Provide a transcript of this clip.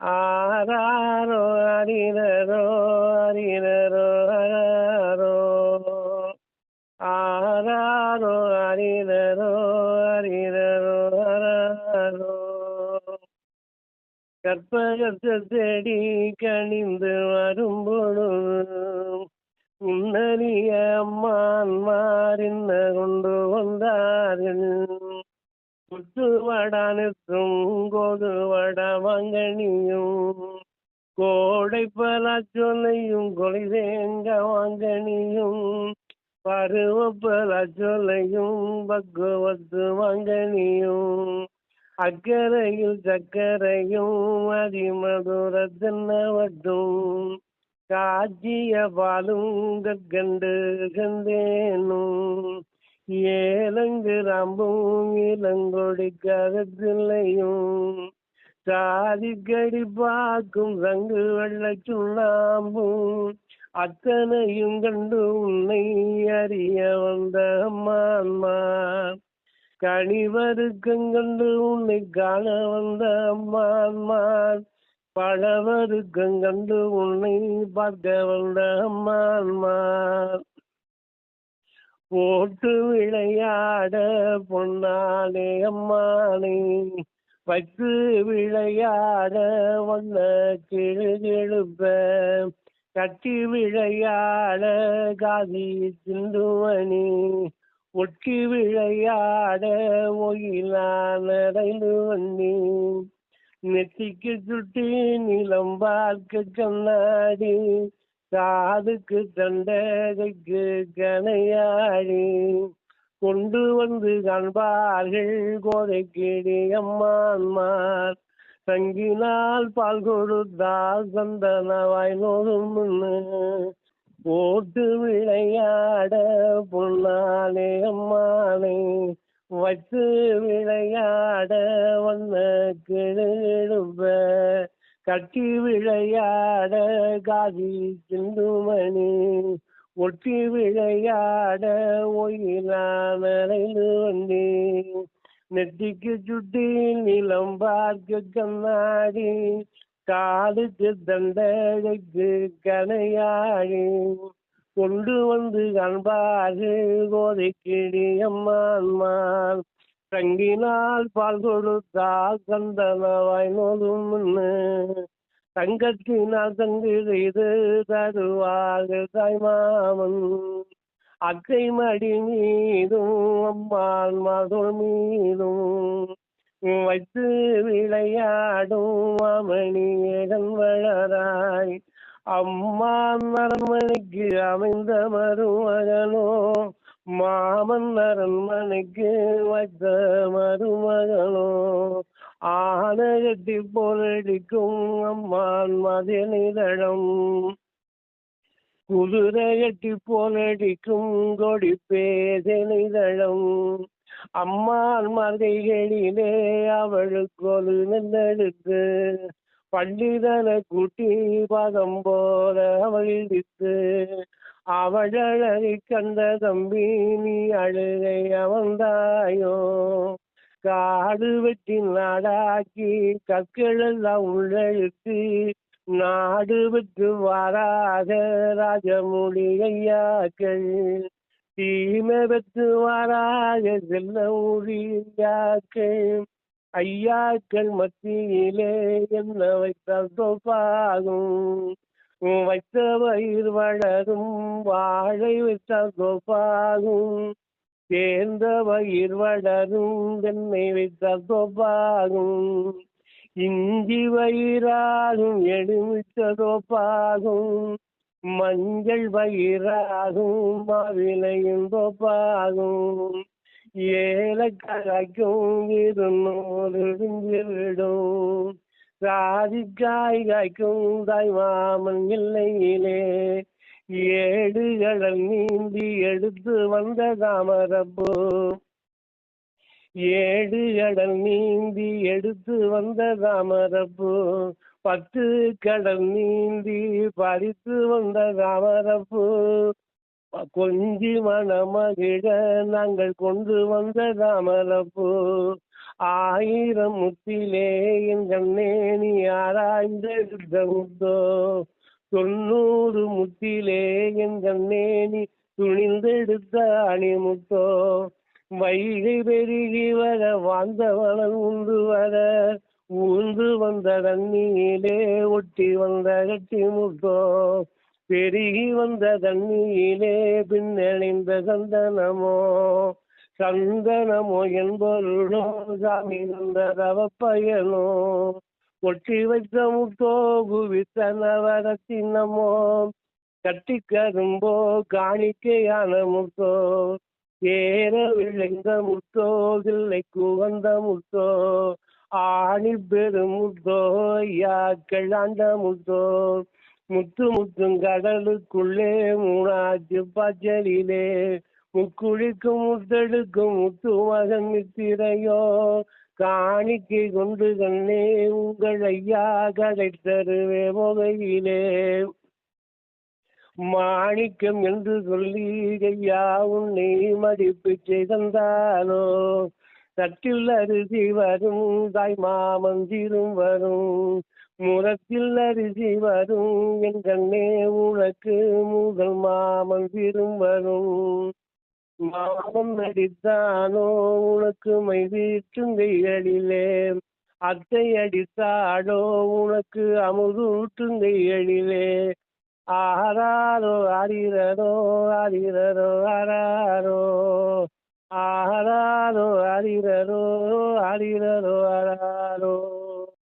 ஆராரோ அரிரரோ அரிரரோ ஆராரோ ஆராரோ அரிரரோ அரிரரோ ஆராரோ கற்பகத்தை தேடி கணிந்து வரும்பொழுதும் முன்னறிய அம்மான்மார் என்ன கொண்டு வந்தார்கள் முத்து வடானுக்கும் வட வாங்கனியும் கோடை பலாச்சொல்லையும் கொலைதேங்க வாங்கனியும். பருவ பலாச்சொல்லையும் பக்குவத்து வாங்கனியும். அக்கறையில் சக்கரையும் அதிமதுர அதிமதுரத்தின்னவட்டும். காட்சிய பாலும் கண்டு கண்டேனும் ஏலங்கு ரம்பும் இளங்கொடி கருத்தில்லையும். சாதிக்கடி பார்க்கும் ரங்கு வெள்ள சுண்ணாம்பும் அத்தனையும் கண்டு உன்னை அறிய வந்த அம்மான்மா. கனிவருக்கம் கண்டு உன்னை காண வந்த அம்மான்மான் பழவருக்கம் கண்டு உன்னை பார்க்க வந்த அம்மான்மான் போட்டு விளையாட பொன்னானே அம்மானே. வைத்து விளையாட வந்த கிழுகிழுப்ப கட்டி விளையாட காதி சிந்துவனி. ஒட்டி விளையாட ஒயிலானடைந்து வண்ணி நெத்திக்கு சுட்டி நிலம் பார்க்க கண்ணாடி காதுக்கு தண்டகைக்கு கனையாடி கொண்டு வந்து காண்பார்கள் கோதைக்கிடி அம்மான்மார். தங்கினால் பால் கொடுத்தால் சந்தனவாய் நோடும் போட்டு விளையாட பொன்னாலே அம்மானே. வச்சு விளையாட வண்ண கிழப்ப கட்டி விளையாட காதி சிந்துமணி ஒட்டி விளையாட ஒயிலானடைந்து வண்டி நெட்டிக்கு சுட்டி நிலம் பார்க்க கண்ணாடி காலுக்கு தண்டகைக்கு கனையாடி கொண்டு வந்து காண்பார்கள் கோதைக்கிடி அம்மான்மார் தங்கினால் பால் கொடுத்தா சந்தனவாய் நோதும் தங்கத்தினால் தங்கு செய்து தருவார்கள் தாய்மாமன். அக்கை மடி மீதும் அம்மாள் மகள் மீதும். வைத்து விளையாடும் அமணியகன் வளராய். அம்மா மரமணிக்கு அமைந்த மருமகனோ மாமன் அரண்மனைக்கு வைத்த மருமகனோ ஆன கட்டி போலடிக்கும் அம்மான் மதியனிதழம் குதிரை கட்டி போலடிக்கும் கொடி பேதனிதழம் அம்மான் மதைகளிலே அவளுக்கு ஒரு நெல்லெடுத்து பள்ளிதன குட்டி பதம் போல அவளித்து அவளழகை கந்த தம்பி நீ அழுகை அவந்தாயோ? காடு வெட்டி நாடாக்கி கற்களெல்லாம் உள்ளழுத்து நாடு விட்டு வாராக ராஜமொழி ஐயாக்கள் தீமை பெற்று வாராக செல்ல ஊழியாக்கள். ஐயாக்கள் மத்தியிலே என்ன வைத்தால் தோப்பாகும். வைத்த வயிறு வளரும் வாழை வைத்தால் தோப்பாகும் சேர்ந்த வயிறு வளரும் தென்னை வைத்தால் தோப்பாகும் இஞ்சி வயிறாகும் எடுமிட்ட தோப்பாகும் மஞ்சள் வயிறாகும் மாவிலையும் தோப்பாகும் ஏலக்காய்க்கும் இருநூறு விடும். சாதிக்காய் காய்க்கும் தாய் மாமன் இல்லையிலே. ஏடு கடல் நீந்தி எடுத்து வந்த தாமரப்பூ ஏடு கடல் நீந்தி எடுத்து வந்த தாமரப்பூ பத்து கடல் நீந்தி பறித்து வந்த தாமரப்பூ கொஞ்சி மணமகிழ நாங்கள் கொண்டு வந்த தாமரப்பூ ஆயிரம் முத்திலே என் கண்ணே நீ ஆராய்ந்தெடுத்த முத்தோ? தொண்ணூறு முத்திலே என் கண்ணே நீ துணிந்தெடுத்த அணிமுத்தோ வைகை பெருகி வர வாழ்ந்தவளன் உண்டு வர ஊந்து வந்த தண்ணியிலே ஒட்டி வந்த கட்டி முத்தோ? பெருகி வந்த தண்ணியிலே பின்னணிந்த சந்தனமோ சந்தனமோ என்பருளோ சாமி வந்த தவப்பயனோ ஒட்டி வைத்த முத்தோ குவித்த நவரத்தினமோ கட்டி கரும்போ காணிக்கையான முத்தோ ஏற விளைந்த முத்தோ இல்லை குவந்த முத்தோ ஆணி பெரும் முத்தோ ஐயாக்கள் ஆண்ட முத்தோ முத்து முத்தும் கடலுக்குள்ளே மூணாச்சு பச்சலிலே முக்குழிக்கும் முத்தெடுக்கும் முத்து மகன் நித்திரையோ காணிக்கை கொண்டு கண்ணே உங்கள் ஐயா கதை தருவே முகையிலே. மாணிக்கம் என்று சொல்லி ஐயா உன்னை மதிப்பு செய்தந்தாலோ தட்டில் அரிசி வரும் தாய் மாமந்திரும் வரும். முரத்தில் அரிசி வரும் என் கண்ணே உனக்கு முதல் மாமந்திரும் வரும். மாமம் அடித்தானோ உனக்கு மை வீட்டுங்கைகளிலே அத்தை அடித்தாடோ உனக்கு அமுதூட்டுங்கைகளிலே ஆராரோ ஆரிரரோ ஆரிரரோ ஆராரோ ஆராரோ ஆரிரரோ ஆரிரரோ ஆராரோ